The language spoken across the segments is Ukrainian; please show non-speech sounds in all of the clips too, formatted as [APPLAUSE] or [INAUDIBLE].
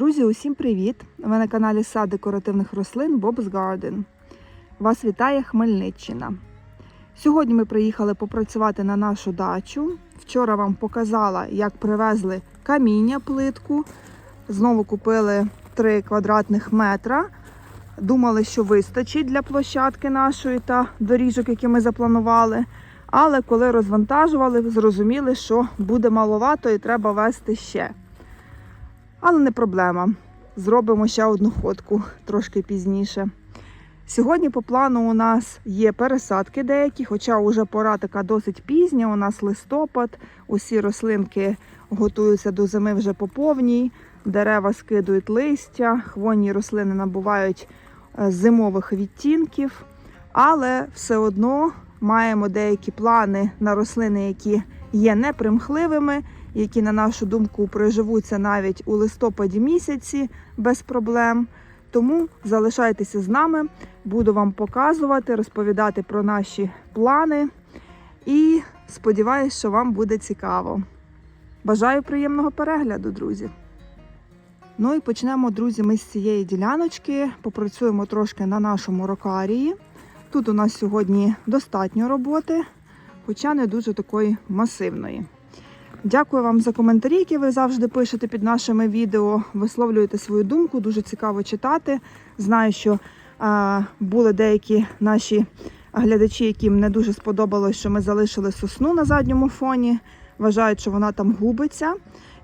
Друзі, усім привіт! Ви на каналі Сад декоративних рослин Bob's Garden. Вас вітає Хмельниччина. Сьогодні ми приїхали попрацювати на нашу дачу. Вчора вам показала, як привезли каміння плитку. Знову купили 3 квадратних метра. Думали, що вистачить для площадки нашої та доріжок, які ми запланували. Але коли розвантажували, зрозуміли, що буде маловато і треба вести ще. Але не проблема. Зробимо ще одну ходку трошки пізніше. Сьогодні по плану у нас є пересадки деякі, хоча вже пора така досить пізня. У нас листопад, усі рослинки готуються до зими вже по повній, дерева скидують листя, хвойні рослини набувають е, зимових відтінків, але все одно маємо деякі плани на рослини, які є непримхливими які, на нашу думку, приживуться навіть у листопаді місяці без проблем. Тому залишайтеся з нами, буду вам показувати, розповідати про наші плани і сподіваюся, що вам буде цікаво. Бажаю приємного перегляду, друзі! Ну і почнемо, друзі, ми з цієї діляночки. Попрацюємо трошки на нашому рокарії. Тут у нас сьогодні достатньо роботи, хоча не дуже такої масивної. Дякую вам за коментарі, які ви завжди пишете під нашими відео. Висловлюєте свою думку, дуже цікаво читати. Знаю, що а, були деякі наші глядачі, яким не дуже сподобалось, що ми залишили сосну на задньому фоні. Вважають, що вона там губиться.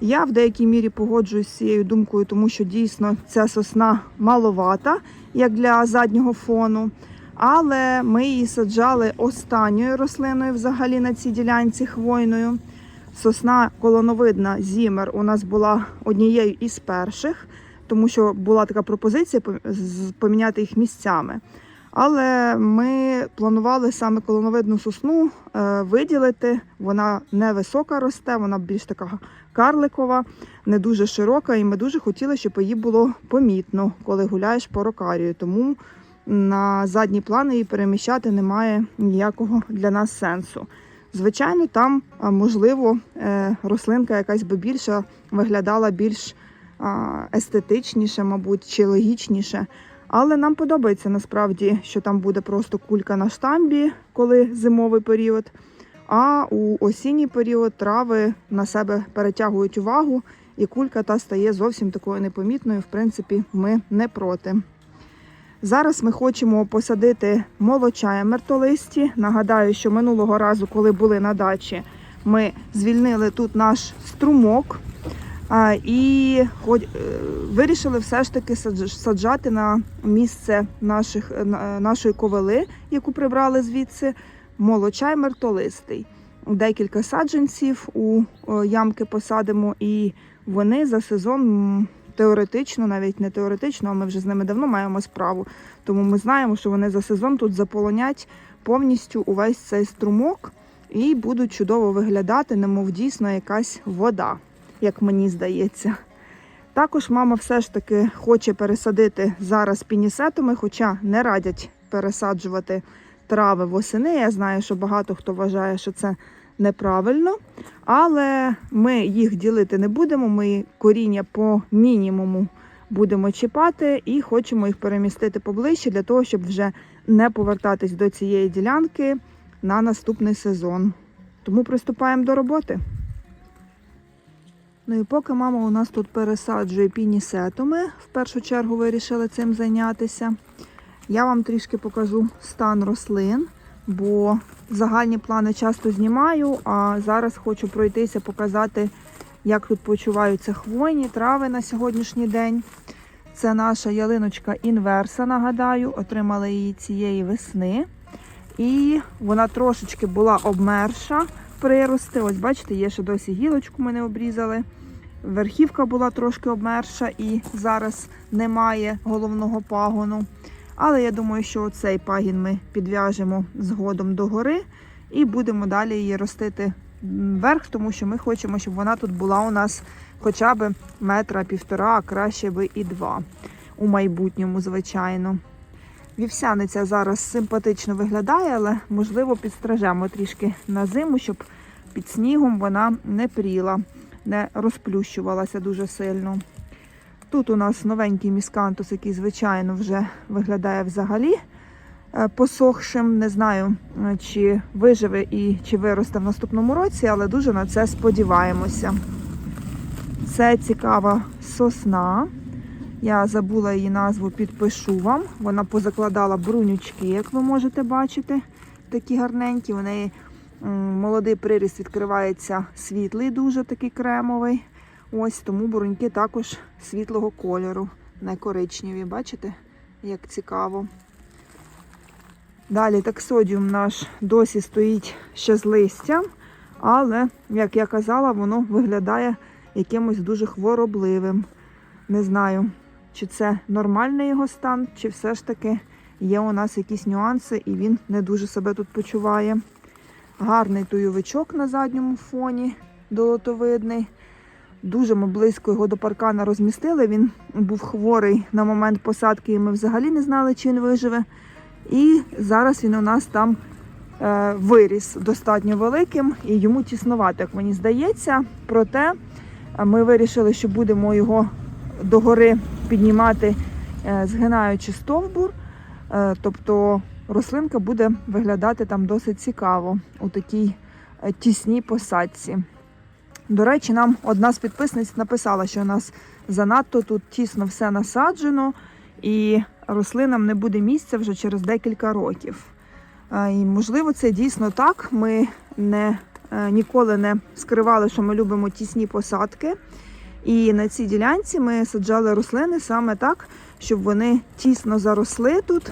Я в деякій мірі погоджуюсь з цією думкою, тому що дійсно ця сосна маловата, як для заднього фону. Але ми її саджали останньою рослиною взагалі на цій ділянці хвойною. Сосна колоновидна Зімер у нас була однією із перших, тому що була така пропозиція поміняти їх місцями. Але ми планували саме колоновидну сосну е, виділити. Вона невисока росте, вона більш така карликова, не дуже широка, і ми дуже хотіли, щоб її було помітно, коли гуляєш по рокарію. Тому на задні плани її переміщати немає ніякого для нас сенсу. Звичайно, там, можливо, е, рослинка якась би більша виглядала більш естетичніше, мабуть, чи логічніше. Але нам подобається насправді, що там буде просто кулька на штамбі, коли зимовий період. А у осінній період трави на себе перетягують увагу, і кулька та стає зовсім такою непомітною. В принципі, ми не проти. Зараз ми хочемо посадити молочає мертолисті. Нагадаю, що минулого разу, коли були на дачі, ми звільнили тут наш струмок і вирішили все ж таки саджати на місце наших, нашої ковели, яку прибрали звідси, молочай мертолистий. Декілька саджанців у ямки посадимо, і вони за сезон теоретично, навіть не теоретично, а ми вже з ними давно маємо справу. Тому ми знаємо, що вони за сезон тут заполонять повністю увесь цей струмок і будуть чудово виглядати, немов дійсно якась вода, як мені здається. Також мама все ж таки хоче пересадити зараз пінісетами, хоча не радять пересаджувати трави восени. Я знаю, що багато хто вважає, що це неправильно, але ми їх ділити не будемо. Ми коріння по мінімуму будемо чіпати і хочемо їх перемістити поближче для того, щоб вже не повертатись до цієї ділянки на наступний сезон. Тому приступаємо до роботи. Ну і поки мама у нас тут пересаджує пінісетуми, в першу чергу вирішили цим зайнятися. Я вам трішки покажу стан рослин бо загальні плани часто знімаю, а зараз хочу пройтися, показати, як тут почуваються хвойні трави на сьогоднішній день. Це наша ялиночка інверса, нагадаю, отримали її цієї весни. І вона трошечки була обмерша прирости. Ось, бачите, є ще досі гілочку ми не обрізали. Верхівка була трошки обмерша і зараз немає головного пагону. Але я думаю, що цей пагін ми підв'яжемо згодом до гори і будемо далі її ростити вверх, тому що ми хочемо, щоб вона тут була у нас хоча б метра півтора, а краще би і два у майбутньому, звичайно. Вівсяниця зараз симпатично виглядає, але, можливо, підстражемо трішки на зиму, щоб під снігом вона не пріла, не розплющувалася дуже сильно. Тут у нас новенький міскантус, який, звичайно, вже виглядає взагалі е, посохшим. Не знаю, е, чи виживе і чи виросте в наступному році, але дуже на це сподіваємося. Це цікава сосна. Я забула її назву, підпишу вам. Вона позакладала брунючки, як ви можете бачити. Такі гарненькі. У неї молодий приріст відкривається світлий, дуже такий кремовий. Ось тому бруньки також світлого кольору, не коричневі. Бачите, як цікаво. Далі таксодіум наш досі стоїть ще з листям, але, як я казала, воно виглядає якимось дуже хворобливим. Не знаю, чи це нормальний його стан, чи все ж таки є у нас якісь нюанси, і він не дуже себе тут почуває. Гарний туйовичок на задньому фоні, долотовидний. Дуже ми близько його до паркана розмістили. Він був хворий на момент посадки, і ми взагалі не знали, чи він виживе. І зараз він у нас там е, виріс достатньо великим і йому тіснувати, як мені здається. Проте е, ми вирішили, що будемо його догори піднімати, е, згинаючи стовбур. Е, тобто рослинка буде виглядати там досить цікаво у такій е, тісній посадці. До речі, нам одна з підписниць написала, що у нас занадто тут тісно все насаджено, і рослинам не буде місця вже через декілька років. І можливо, це дійсно так. Ми не, е, ніколи не скривали, що ми любимо тісні посадки. І на цій ділянці ми саджали рослини саме так, щоб вони тісно заросли тут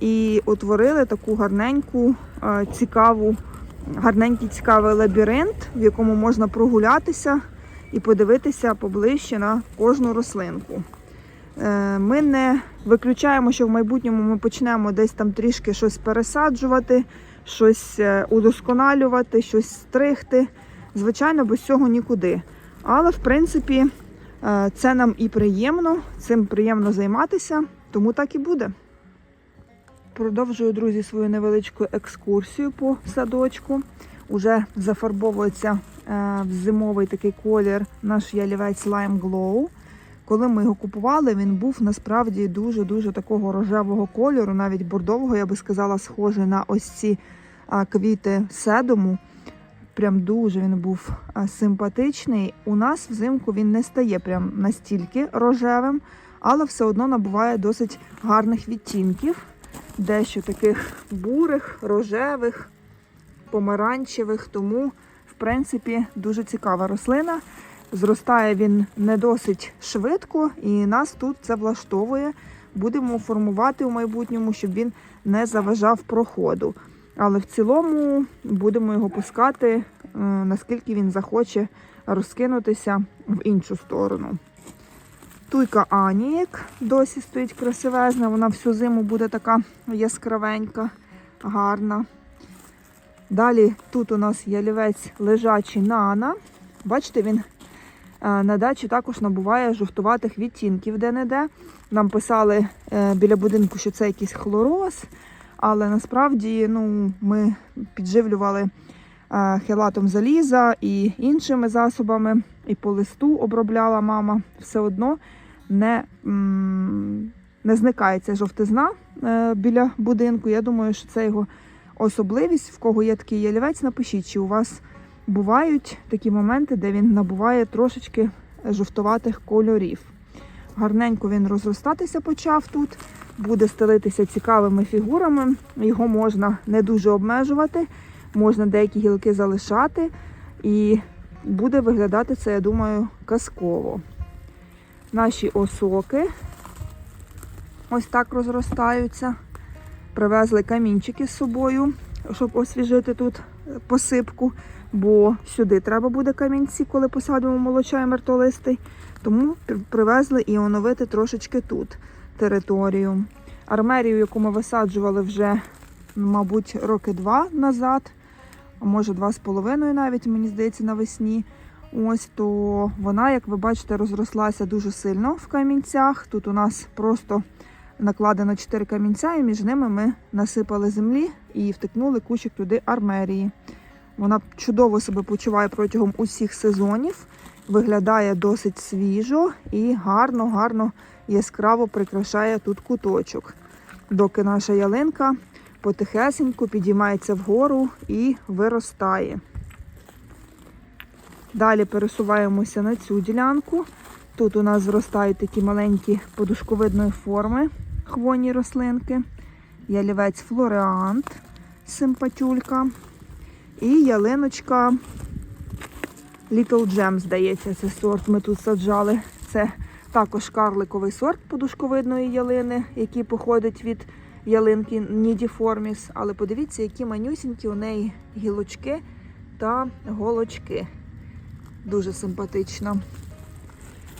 і утворили таку гарненьку, е, цікаву, гарненький цікавий лабіринт, в якому можна прогулятися і подивитися поближче на кожну рослинку. Е, Ми не виключаємо, що в майбутньому ми почнемо десь там трішки щось пересаджувати, щось е, удосконалювати, щось стригти. Звичайно, без цього нікуди. Але в принципі е, це нам і приємно, цим приємно займатися, тому так і буде. Продовжую, друзі, свою невеличку екскурсію по садочку. Уже зафарбовується е, в зимовий такий колір наш ялівець Lime Glow. Коли ми його купували, він був насправді дуже-дуже такого рожевого кольору, навіть бордового, я би сказала, схожий на ось ці квіти седому. Прям дуже він був симпатичний. У нас взимку він не стає прям настільки рожевим, але все одно набуває досить гарних відтінків. Дещо таких бурих, рожевих, помаранчевих. Тому, в принципі, дуже цікава рослина. Зростає він не досить швидко, і нас тут це влаштовує. Будемо формувати у майбутньому, щоб він не заважав проходу. Але в цілому будемо його пускати, е, наскільки він захоче розкинутися в іншу сторону. Туйка Анієк досі стоїть красивезна, вона всю зиму буде така яскравенька, гарна. Далі тут у нас ялівець лежачий нана. Бачите, він е, на дачі також набуває жовтуватих відтінків де-не-де. Нам писали е, біля будинку, що це якийсь хлороз, але насправді ну, ми підживлювали е, хелатом заліза і іншими засобами, і по листу обробляла мама. Все одно не, не зникає ця жовтизна е, біля будинку. Я думаю, що це його особливість. В кого є такий ялівець, напишіть, чи у вас бувають такі моменти, де він набуває трошечки жовтуватих кольорів. Гарненько він розростатися почав тут, буде стелитися цікавими фігурами. Його можна не дуже обмежувати, можна деякі гілки залишати, і буде виглядати це, я думаю, казково. Наші осоки ось так розростаються. Привезли камінчики з собою, щоб освіжити тут посипку, бо сюди треба буде камінці, коли посадимо молочай мертолистий. Тому привезли і оновити трошечки тут територію. Армерію, яку ми висаджували вже, мабуть, роки два назад, а може два з половиною навіть, мені здається, навесні. Ось то вона, як ви бачите, розрослася дуже сильно в камінцях. Тут у нас просто накладено 4 камінця, і між ними ми насипали землі і втикнули кущик туди армерії. Вона чудово себе почуває протягом усіх сезонів. виглядає досить свіжо і гарно-гарно яскраво прикрашає тут куточок. Доки наша ялинка потихесеньку підіймається вгору і виростає. Далі пересуваємося на цю ділянку. Тут у нас зростають такі маленькі подушковидної форми хвойні рослинки. Ялівець флореант, симпатюлька. І ялиночка Little Gem, здається, це сорт ми тут саджали. Це також карликовий сорт подушковидної ялини, який походить від ялинки Nidiformis. Але подивіться, які манюсінькі у неї гілочки та голочки. Дуже симпатично.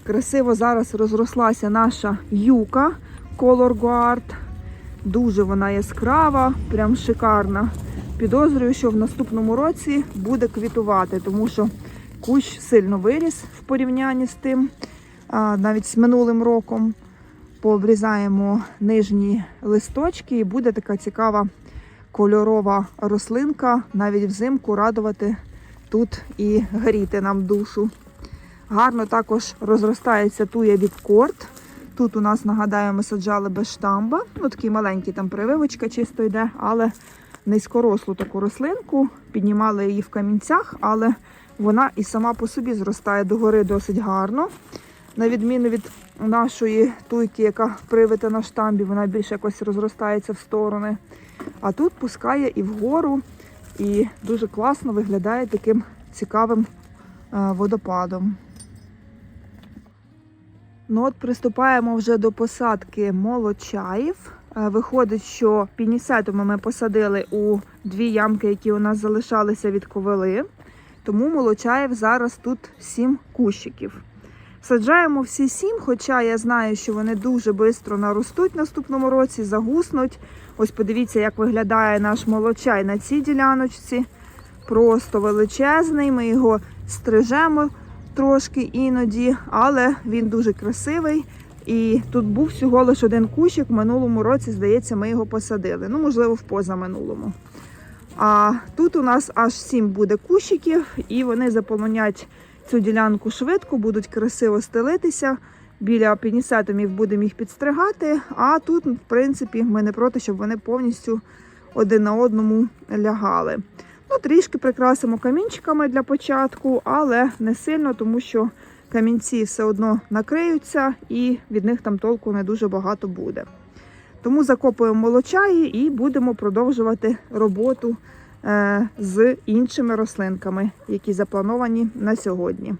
Красиво зараз розрослася наша юка Color Guard. Дуже вона яскрава, прям шикарна. Підозрюю, що в наступному році буде квітувати, тому що кущ сильно виріс в порівнянні з тим, навіть з минулим роком. Пообрізаємо нижні листочки і буде така цікава кольорова рослинка, навіть взимку радувати тут і гріти нам душу. Гарно також розростається туя від корт. Тут у нас, нагадаю, ми саджали без штамба. Ну, такий маленький там прививочка чисто йде, але низькорослу таку рослинку. Піднімали її в камінцях, але вона і сама по собі зростає догори досить гарно. На відміну від нашої туйки, яка привита на штамбі, вона більше якось розростається в сторони. А тут пускає і вгору, і дуже класно виглядає таким цікавим е, водопадом. Ну от приступаємо вже до посадки молочаїв. Е, Виходить, що пінісетами ми посадили у дві ямки, які у нас залишалися від ковили. Тому молочаїв зараз тут сім кущиків. Саджаємо всі сім, хоча я знаю, що вони дуже швидко наростуть наступному році, загуснуть. Ось подивіться, як виглядає наш молочай на цій діляночці. Просто величезний. Ми його стрижемо трошки іноді, але він дуже красивий. І тут був всього лише один кущик. В минулому році, здається, ми його посадили. Ну, можливо, в позаминулому. А тут у нас аж сім буде кущиків, і вони заполонять цю ділянку швидко, будуть красиво стелитися. Біля пінісетумів будемо їх підстригати. А тут, в принципі, ми не проти, щоб вони повністю один на одному лягали. Ну, трішки прикрасимо камінчиками для початку, але не сильно, тому що камінці все одно накриються і від них там толку не дуже багато буде. Тому закопуємо молочаї і будемо продовжувати роботу е, з іншими рослинками, які заплановані на сьогодні.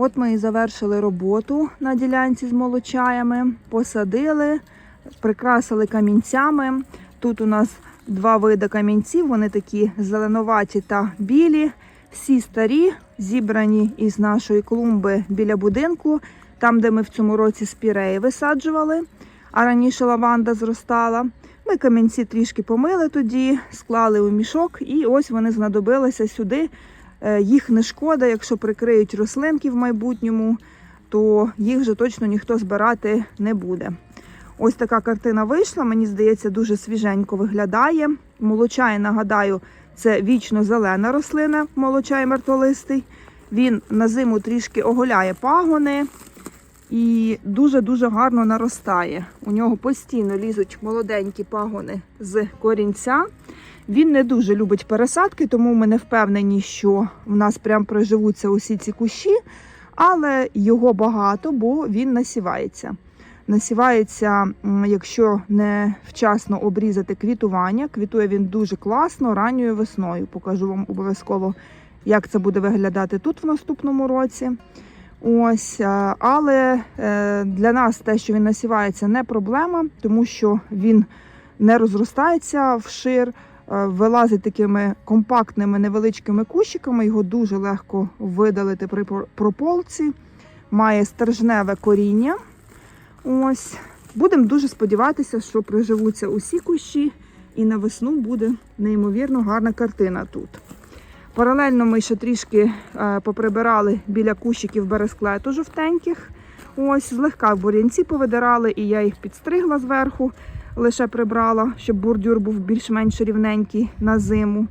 От ми і завершили роботу на ділянці з молочаями, посадили, прикрасили камінцями. Тут у нас два види камінців, вони такі зеленуваті та білі. Всі старі, зібрані із нашої клумби біля будинку, там, де ми в цьому році спіреї висаджували, а раніше лаванда зростала. Ми камінці трішки помили тоді, склали у мішок, і ось вони знадобилися сюди. Е, Їх не шкода, якщо прикриють рослинки в майбутньому, то їх вже точно ніхто збирати не буде. Ось така картина вийшла. Мені здається, дуже свіженько виглядає. Молочай, нагадаю, це вічно зелена рослина, молочай мертолистий. Він на зиму трішки оголяє пагони і дуже-дуже гарно наростає. У нього постійно лізуть молоденькі пагони з корінця. Він не дуже любить пересадки, тому ми не впевнені, що в нас прям приживуться усі ці кущі, але його багато, бо він насівається. Насівається, якщо не вчасно обрізати квітування. Квітує він дуже класно ранньою весною. Покажу вам обов'язково, як це буде виглядати тут в наступному році. Ось, е, але е, для нас те, що він насівається, не проблема, тому що він не розростається вшир, вилазить такими компактними невеличкими кущиками. Його дуже легко видалити при прополці. Має стержневе коріння. Ось. Будемо дуже сподіватися, що приживуться усі кущі, і на весну буде неймовірно гарна картина тут. Паралельно ми ще трішки е, поприбирали біля кущиків бересклету жовтеньких. Ось, злегка в бур'янці повидирали, і я їх підстригла зверху, лише прибрала, щоб бордюр був більш-менш рівненький на зиму.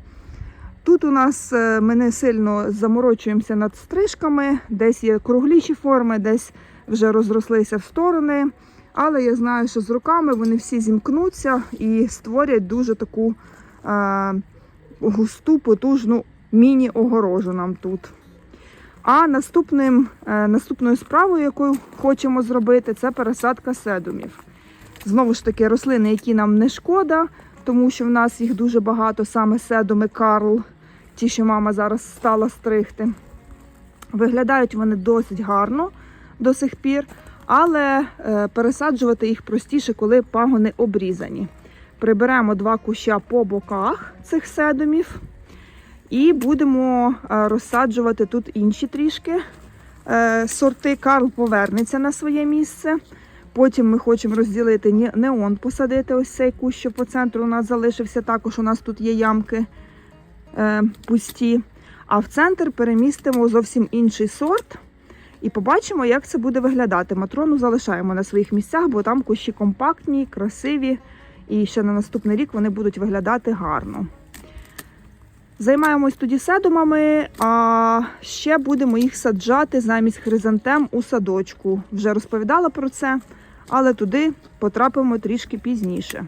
Тут у нас е, ми не сильно заморочуємося над стрижками, десь є кругліші форми, десь вже розрослися в сторони. Але я знаю, що з руками вони всі зімкнуться і створять дуже таку е, густу, потужну міні-огорожу нам тут. А наступним, е, наступною справою, яку хочемо зробити, це пересадка седумів. Знову ж таки, рослини, які нам не шкода, тому що в нас їх дуже багато, саме седуми Карл, ті, що мама зараз стала стригти. Виглядають вони досить гарно до сих пір, але е, пересаджувати їх простіше, коли пагони обрізані. Приберемо два куща по боках цих седумів і будемо е, розсаджувати тут інші трішки е, сорти. Карл повернеться на своє місце. Потім ми хочемо розділити неон, посадити ось цей кущ, що по центру у нас залишився. Також у нас тут є ямки е, пусті. А в центр перемістимо зовсім інший сорт. І побачимо, як це буде виглядати. Матрону залишаємо на своїх місцях, бо там кущі компактні, красиві. І ще на наступний рік вони будуть виглядати гарно. Займаємось тоді седумами, а ще будемо їх саджати замість хризантем у садочку. Вже розповідала про це, але туди потрапимо трішки пізніше.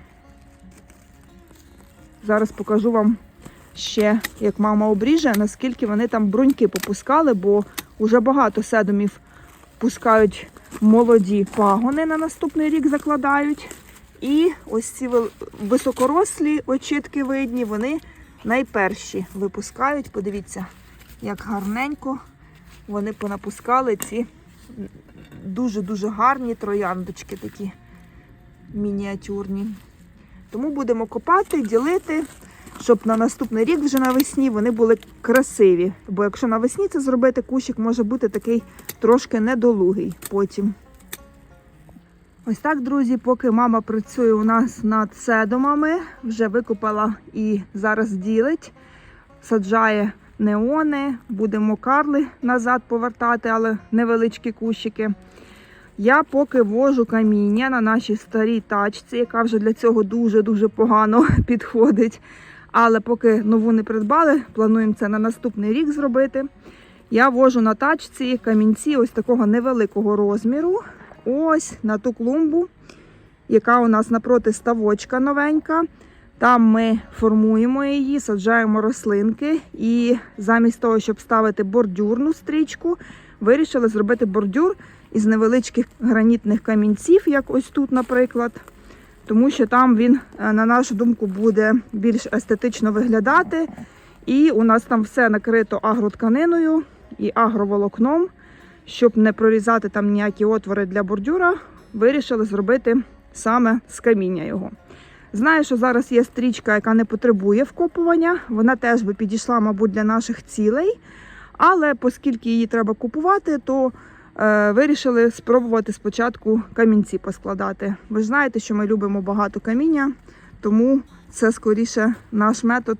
Зараз покажу вам ще, як мама обріже, наскільки вони там бруньки попускали, бо вже багато седумів пускають молоді пагони на наступний рік закладають. І ось ці високорослі очітки видні, вони найперші випускають. Подивіться, як гарненько вони понапускали ці дуже-дуже гарні трояндочки такі мініатюрні. Тому будемо копати, ділити, щоб на наступний рік вже навесні вони були красиві. Бо якщо навесні це зробити, кущик може бути такий трошки недолугий потім. Ось так, друзі, поки мама працює у нас над седумами, вже викопала і зараз ділить, саджає неони, будемо карли назад повертати, але невеличкі кущики. Я поки вожу каміння на нашій старій тачці, яка вже для цього дуже-дуже погано [LAUGHS] підходить. Але поки нову не придбали, плануємо це на наступний рік зробити. Я вожу на тачці камінці ось такого невеликого розміру. Ось на ту клумбу, яка у нас напроти ставочка новенька. Там ми формуємо її, саджаємо рослинки. І замість того, щоб ставити бордюрну стрічку, вирішили зробити бордюр із невеличких гранітних камінців, як ось тут, наприклад. Тому що там він, е, на нашу думку, буде більш естетично виглядати. І у нас там все накрито агротканиною і агроволокном. Щоб не прорізати там ніякі отвори для бордюра, вирішили зробити саме з каміння його. Знаю, що зараз є стрічка, яка не потребує вкопування. Вона теж би підійшла, мабуть, для наших цілей. Але оскільки її треба купувати, то е, вирішили спробувати спочатку камінці поскладати. Ви ж знаєте, що ми любимо багато каміння, тому це скоріше наш метод,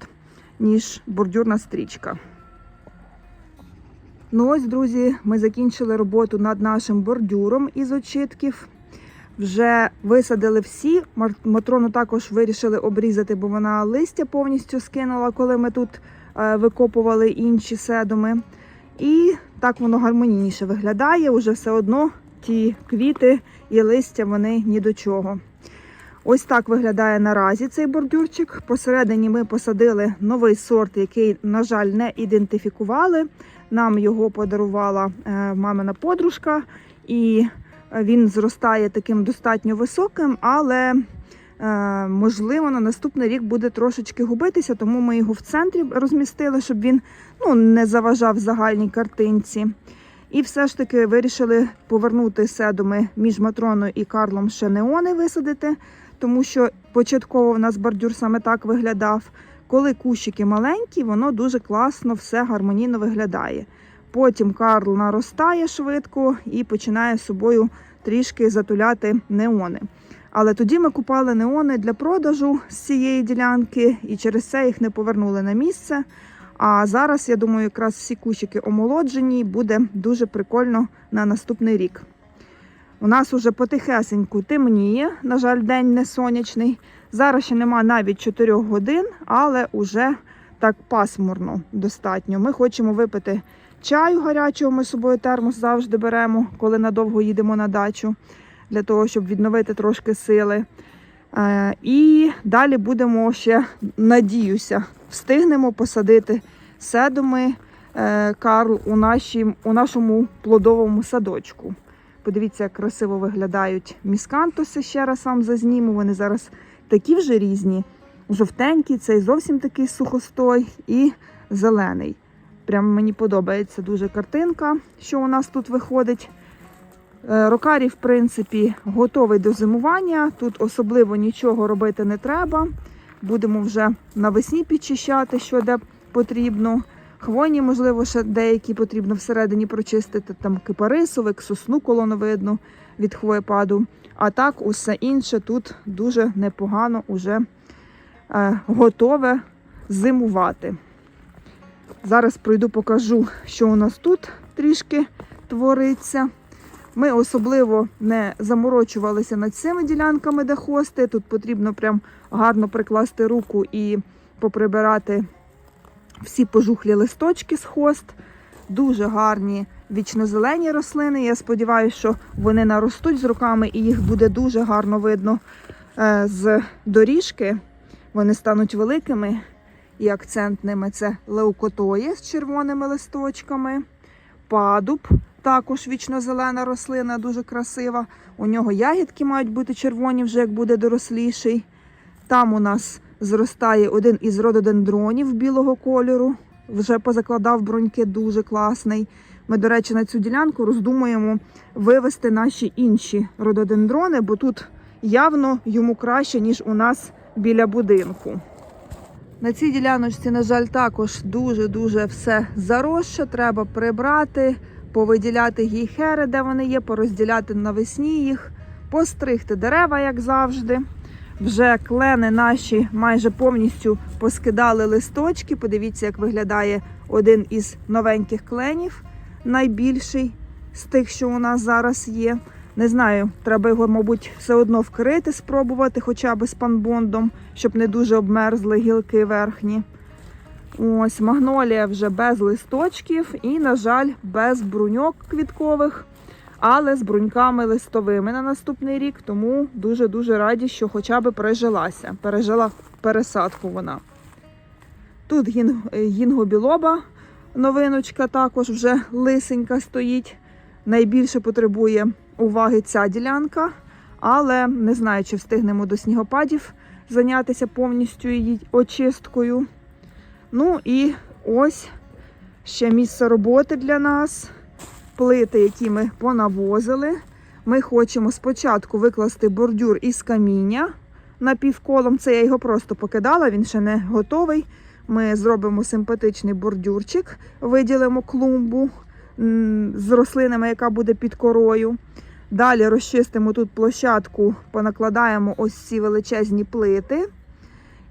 ніж бордюрна стрічка. Ну ось, друзі, ми закінчили роботу над нашим бордюром із очитків. Вже висадили всі. Матрону також вирішили обрізати, бо вона листя повністю скинула, коли ми тут е, викопували інші седуми. І так воно гармонійніше виглядає. Уже все одно ті квіти і листя вони ні до чого. Ось так виглядає наразі цей бордюрчик. Посередині ми посадили новий сорт, який, на жаль, не ідентифікували. Нам його подарувала е, мамина подружка, і він зростає таким достатньо високим, але е, можливо на наступний рік буде трошечки губитися, тому ми його в центрі розмістили, щоб він ну, не заважав загальній картинці. І все ж таки вирішили повернути седуми між Матроною і Карлом ще неони висадити, тому що початково в нас бордюр саме так виглядав. Коли кущики маленькі, воно дуже класно, все гармонійно виглядає. Потім Карл наростає швидко і починає собою трішки затуляти неони. Але тоді ми купали неони для продажу з цієї ділянки і через це їх не повернули на місце. А зараз, я думаю, якраз всі кущики омолоджені, буде дуже прикольно на наступний рік. У нас уже потихесеньку темніє, на жаль, день не сонячний. Зараз ще нема навіть 4 годин, але уже так пасмурно достатньо. Ми хочемо випити чаю гарячого. Ми з собою термос завжди беремо, коли надовго їдемо на дачу, для того, щоб відновити трошки сили. Е, І далі будемо ще, надіюся, встигнемо посадити седуми е, Карл у, нашім, у нашому плодовому садочку. Подивіться, як красиво виглядають міскантуси. Ще раз вам зазніму. Вони зараз такі вже різні. Жовтенький, цей зовсім такий сухостой і зелений. Прям мені подобається дуже картинка, що у нас тут виходить. Е, Рокарі, в принципі, готовий до зимування. Тут особливо нічого робити не треба. Будемо вже навесні підчищати, що де потрібно. Хвойні, можливо, ще деякі потрібно всередині прочистити. Там кипарисовик, сосну колоновидну від хвоєпаду. А так, усе інше тут дуже непогано уже е, готове зимувати. Зараз пройду, покажу, що у нас тут трішки твориться. Ми особливо не заморочувалися над цими ділянками, де хости. Тут потрібно прям гарно прикласти руку і поприбирати всі пожухлі листочки з хост. Дуже гарні вічнозелені рослини. Я сподіваюся, що вони наростуть з руками і їх буде дуже гарно видно е, з доріжки. Вони стануть великими і акцентними. Це леукотої з червоними листочками, падуб, також вічнозелена рослина, дуже красива. У нього ягідки мають бути червоні, вже як буде доросліший. Там у нас зростає один із рододендронів білого кольору. Вже позакладав бруньки, дуже класний. Ми, до речі, на цю ділянку роздумуємо вивести наші інші рододендрони, бо тут явно йому краще, ніж у нас біля будинку. На цій діляночці, на жаль, також дуже-дуже все заросше. Треба прибрати, повиділяти гійхери, де вони є, порозділяти навесні їх, постригти дерева, як завжди. Вже клени наші майже повністю поскидали листочки. Подивіться, як виглядає один із новеньких кленів, найбільший з тих, що у нас зараз є. Не знаю, треба його, мабуть, все одно вкрити, спробувати, хоча б з панбондом, щоб не дуже обмерзли гілки верхні. Ось магнолія вже без листочків і, на жаль, без бруньок квіткових, але з бруньками листовими на наступний рік. Тому дуже-дуже раді, що хоча б пережилася. Пережила пересадку вона. Тут гінгобілоба новиночка також вже лисенька стоїть. Найбільше потребує уваги ця ділянка, але не знаю, чи встигнемо до снігопадів зайнятися повністю її очисткою. Ну і ось ще місце роботи для нас. Плити, які ми понавозили. Ми хочемо спочатку викласти бордюр із каміння напівколом. Це я його просто покидала, він ще не готовий. Ми зробимо симпатичний бордюрчик, виділимо клумбу з рослинами, яка буде під корою. Далі розчистимо тут площадку, понакладаємо ось ці величезні плити.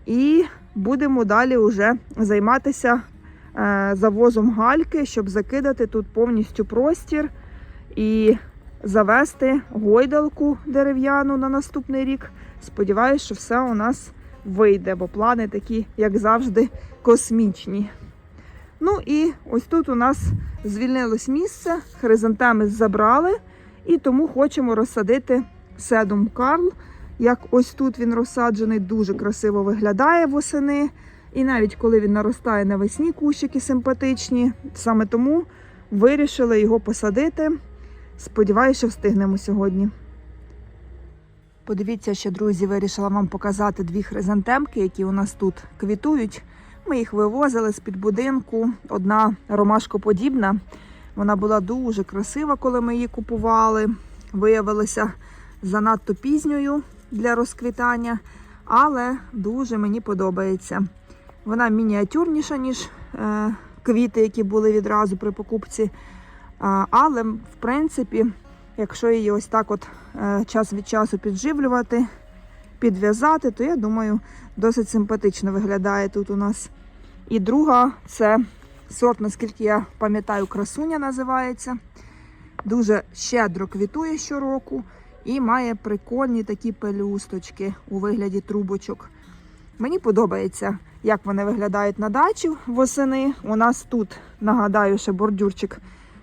І будемо далі вже займатися е, завозом гальки, щоб закидати тут повністю простір і завести гойдалку дерев'яну на наступний рік. Сподіваюсь, що все у нас вийде, бо плани такі, як завжди, космічні. Ну і ось тут у нас звільнилось місце, хризантеми забрали, і тому хочемо розсадити седум Карл. Як ось тут він розсаджений, дуже красиво виглядає восени. І навіть коли він наростає навесні, кущики симпатичні. Саме тому вирішили його посадити. Сподіваюся, що встигнемо сьогодні. Подивіться, ще, друзі, вирішила вам показати дві хризантемки, які у нас тут квітують. Ми їх вивозили з-під будинку. Одна ромашкоподібна. Вона була дуже красива, коли ми її купували. Виявилася занадто пізньою для розквітання, але дуже мені подобається. Вона мініатюрніша, ніж е, квіти, які були відразу при покупці. А, але, в принципі, якщо її ось так от е, час від часу підживлювати, підв'язати, то я думаю, досить симпатично виглядає тут у нас. І друга це сорт, наскільки я пам'ятаю, красуня називається. Дуже щедро квітує щороку і має прикольні такі пелюсточки у вигляді трубочок. Мені подобається як вони виглядають на дачі восени. У нас тут, нагадаю, ще бордюрчик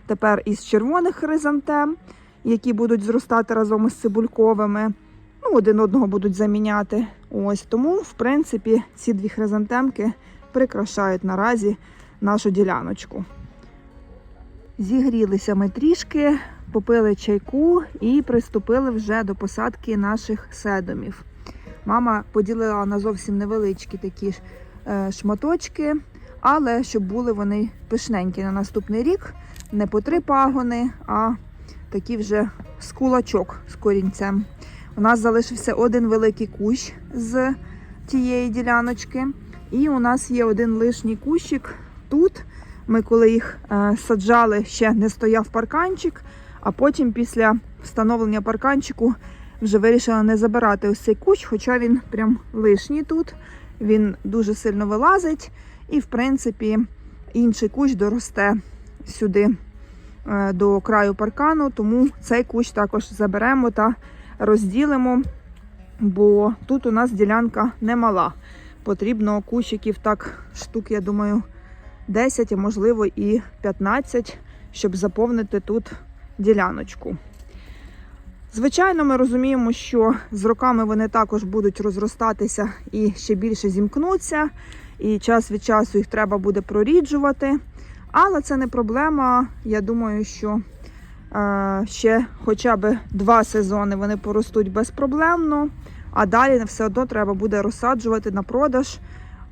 тепер із червоних хризантем, які будуть зростати разом із цибульковими. Ну, один одного будуть заміняти. Ось тому, в принципі, ці дві хризантемки прикрашають наразі нашу діляночку. Зігрілися ми трішки, попили чайку і приступили вже до посадки наших седомів. Мама поділила на зовсім невеличкі такі ж, е, шматочки, але щоб були вони пишненькі на наступний рік. Не по три пагони, а такі вже з кулачок з корінцем. У нас залишився один великий кущ з тієї діляночки. І у нас є один лишній кущик тут. Ми коли їх е, саджали, ще не стояв парканчик, а потім після встановлення парканчику вже вирішила не забирати ось цей кущ, хоча він прям лишній тут. Він дуже сильно вилазить, і, в принципі, інший кущ доросте сюди е, до краю паркану, тому цей кущ також заберемо та розділимо, бо тут у нас ділянка немала. Потрібно кущиків так штук, я думаю, 10, а можливо і 15, щоб заповнити тут діляночку. Звичайно, ми розуміємо, що з роками вони також будуть розростатися і ще більше зімкнуться, і час від часу їх треба буде проріджувати. Але це не проблема. Я думаю, що е, ще хоча б два сезони вони поростуть безпроблемно, а далі все одно треба буде розсаджувати на продаж.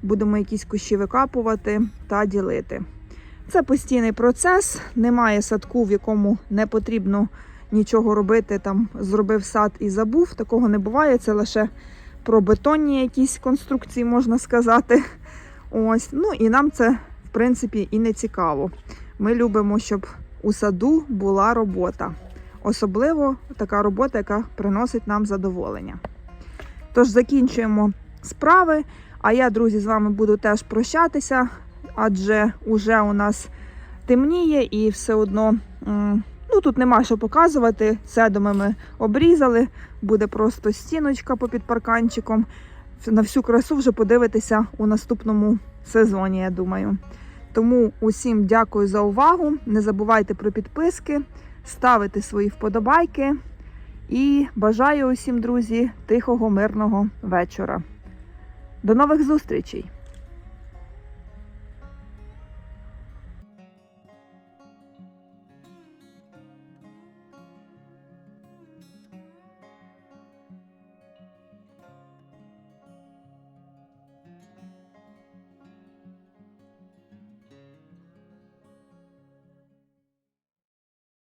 Будемо якісь кущі викапувати та ділити. Це постійний процес, немає садку, в якому не потрібно нічого робити, там зробив сад і забув. Такого не буває. Це лише про бетонні якісь конструкції, можна сказати. Ось. Ну і нам це, в принципі, і не цікаво. Ми любимо, щоб у саду була робота. Особливо така робота, яка приносить нам задоволення. Тож закінчуємо справи. А я, друзі, з вами буду теж прощатися, адже уже у нас темніє і все одно. Ну, тут нема що показувати. Седоми ми обрізали, буде просто стіночка попід парканчиком. На всю красу вже подивитися у наступному сезоні, я думаю. Тому усім дякую за увагу. Не забувайте про підписки, ставити свої вподобайки. І бажаю усім, друзі, тихого, мирного вечора. До нових зустрічей!